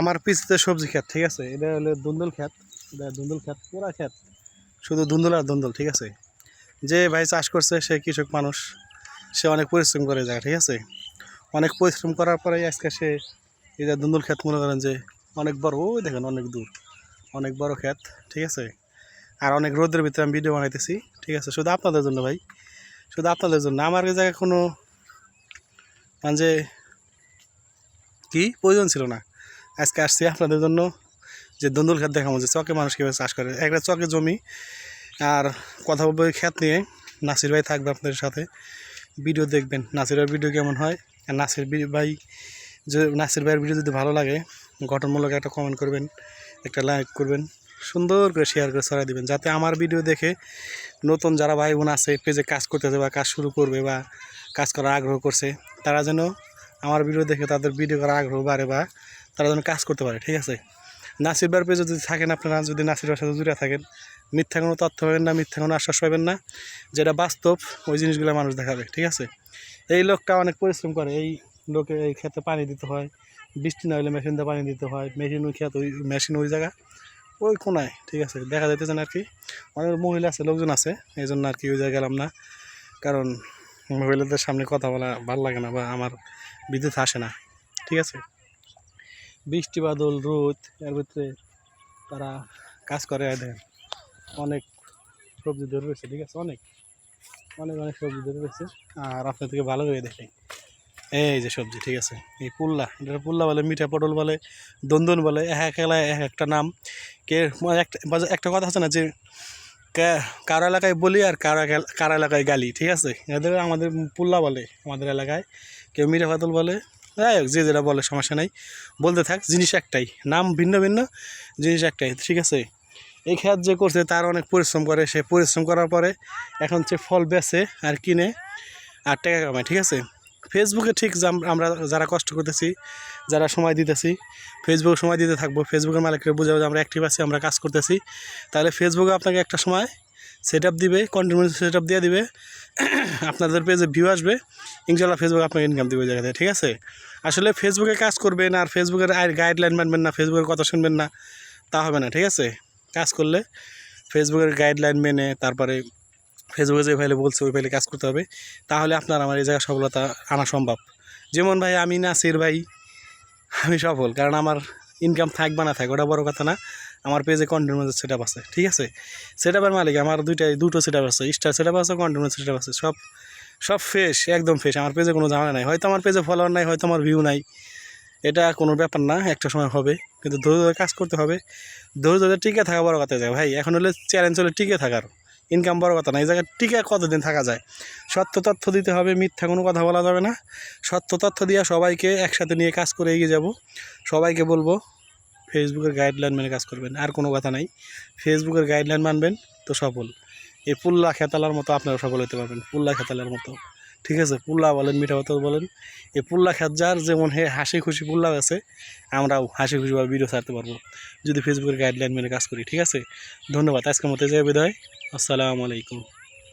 আমার পিছতে সবজি ক্ষেত, ঠিক আছে? এটা হলো দুন্দুল ক্ষেত। এটা দুন্দুল ক্ষেত, পুরা ক্ষেত। শুধু দুন্দুল আর দুন্দুল, ঠিক আছে? যে ভাই চাষ করছে, সে কৃষক মানুষ। সে অনেক পরিশ্রম করে যায়, ঠিক আছে? অনেক পরিশ্রম করার পরে আজকে সে এই যে দুন্দুল ক্ষেত, মনে করেন যে অনেক বড়, ওই দেখেন অনেক দূর, অনেক বড় ক্ষেত, ঠিক আছে? আর অনেক রোদের ভিতরে আমি ভিডিও বানাইতেছি, ঠিক আছে? শুধু আপনাদের জন্য ভাই, শুধু আপনাদের জন্য। আমার এই জায়গায় কোনো মানে যে কি প্রয়োজন ছিল না। আজকে আসছি আপনাদের জন্য যে দন্দুল ক্ষেত দেখাবো, যে চকে মানুষ কীভাবে চাষ করে। একটা চকে জমি আর কথা বলব ক্ষেত নিয়ে। নাসির ভাই থাকবে আপনাদের সাথে। ভিডিও দেখবেন, নাসির ভাইয়ের ভিডিও কেমন হয়? আর নাসির ভাই যে নাসির ভাইয়ের ভিডিও যদি ভালো লাগে, গঠনমূলক একটা কমেন্ট করবেন, একটা লাইক করবেন, সুন্দর করে শেয়ার করে ছড়াই দিবেন, যাতে আমার ভিডিও দেখে নতুন যারা ভাই বোন আছে, পেজে কাজ করতেছে বা কাজ শুরু করবে বা কাজ করার আগ্রহ করছে, তারা যেন আমার ভিডিও দেখে তাদের ভিডিও করার আগ্রহ বাড়ে বা তারা যেন কাজ করতে পারে, ঠিক আছে? নাসির ভাইয়ের পেজে যদি থাকেন আপনারা, যদি নাসির ভাইয়ের সাথে জুড়ে থাকেন, মিথ্যা কোনো তথ্য পাবেন না, মিথ্যা কোনো আশ্বাস পাবেন না, যেটা বাস্তব, ওই জিনিসগুলো মানুষ দেখাবে, ঠিক আছে? এই লোকটা অনেক পরিশ্রম করে, এই লোকে এই ক্ষেতে পানি দিতে হয়, বৃষ্টি না হলে মেশিন দিয়ে পানি দিতে হয়, মেশিন ওই ক্ষেত, ওই মেশিন ওই জায়গা, ওই কোনায়, ঠিক আছে? দেখা যাইতেছে না আর কি অনেক মহিলা আছে, লোকজন আছে এই জন্য আর কি ওই জায়গায় গেলাম না। কারণ মহিলাদের সামনে কথা বলা ভালো লাগে না বা আমার বিদ্যুৎ আসে না, ঠিক আছে? বৃষ্টি, বাদল, রোদ, এর ভিতরে তারা কাজ করে দেখেন অনেক সবজি ধরে রয়েছে, ঠিক আছে? অনেক। অনেক অনেক সবজি ধরে রয়েছে। আর আপনার থেকে ভালো করে দেখে। এই যে সবজি, ঠিক আছে? এই পুল্লা এটা পুল্লা বলে মিঠা পটল বলে, দন্দন বলে, এক এক এলাকায় এক একটা নাম। কে একটা একটা কথা আছে না যে কারও এলাকায় বলি আর কারও কারও এলাকায় গালি, ঠিক আছে? এদের আমাদের পুল্লা বলে আমাদের এলাকায়। কেউ মিঠা পাতল বলে যাই হোক, যে যেটা বলে, সমস্যা নাই। বলতে থাক, জিনিস একটাই, নাম ভিন্ন ভিন্ন, জিনিস একটাই, ঠিক আছে? এই খেত যে করছে, তার অনেক পরিশ্রম করে। সে পরিশ্রম করার পরে এখন সে ফল বেচে আর কিনে আর টাকা কামায়, ঠিক আছে? ফেসবুকে ঠিক আমরা যারা কষ্ট করতেছি, যারা সময় দিতেছি ফেসবুকে সময় দিতে থাকব। ফেসবুকের মালিককে বুঝাবো যে আমরা অ্যাক্টিভ আছি, আমরা কাজ করতেছি। তাহলে ফেসবুকে আপনাকে একটা সময় সেট দিবে কন্টিনিউ সেট দিয়ে দিবে। আপনাদের পেজে ভিউ আসবে ইনশাল্লাহ ফেসবুক আপনাকে ইনকাম দিবে জায়গাতে, ঠিক আছে? আসলে ফেসবুকে কাজ করবেন আর ফেসবুকের আর গাইডলাইন মানবেন না ফেসবুকের কথা শুনবেন না, তা হবে না, ঠিক আছে? কাজ করলে ফেসবুকের গাইডলাইন মেনে তারপরে ফেসবুকে যে ফাইলে বলছে, ওই ফাইলে কাজ করতে হবে, তাহলে আপনার আমার এই জায়গায় সফলতা আনা সম্ভব। যেমন ভাই, আমি নাসির ভাই, আমি সফল, কারণ আমার ইনকাম থাক বা না থাক ওটা বড় কথা না। আমার পেজে কন্টিনিউ সেট আছে, ঠিক আছে? সেট মালিক আমার দুইটাই, দুটো সেট আছে স্টার সেট আছে কন্টিনিউ সেট আছে, সব সব ফ্রেশ একদম ফ্রেশ আমার পেজে কোনো ঝামেলা নাই। হয়তো আমার পেজে ফলোয়ার নাই, হয়তো আমার ভিউ নাই, এটা কোনো ব্যাপার না, একটা সময় হবে, কিন্তু ধৈর্য ধরে কাজ করতে হবে। ধৈর্য ধরে টিকে থাকা বড় কথা যায় ভাই, এখন হলে চ্যালেঞ্জ হলে টিকে থাকার ইনকাম বড় কথা না, এই জায়গায় টিকে কতদিন থাকা যায়? সত্য তথ্য দিতে হবে, মিথ্যা কোনো কথা বলা যাবে না। সত্য তথ্য দিয়ে সবাইকে একসাথে নিয়ে কাজ করে এগিয়ে যাব। সবাইকে বলব ফেসবুকের গাইডলাইন মেনে কাজ করবেন, আর কোনো কথা নাই। ফেসবুকের গাইডলাইন মানবেন তো সফল। এই পুল্লা খেতালার মতো আপনারা সফল হতে পারবেন, পুল্লা খেতালার মতো। ঠিক আছে? পুল্লা বলেন, মিঠা কথা বলেন। এই পুল্লা খেত যার যেমন হে হাসি খুশি পুল্লা আছে, আমরাও হাসি খুশিভাবে ভিডিও ছাড়তে পারব, যদি ফেসবুকের গাইডলাইন মেনে কাজ করি, ঠিক আছে? ধন্যবাদ, আজকের মতো যে বিদায়। আসসালামু আলাইকুম।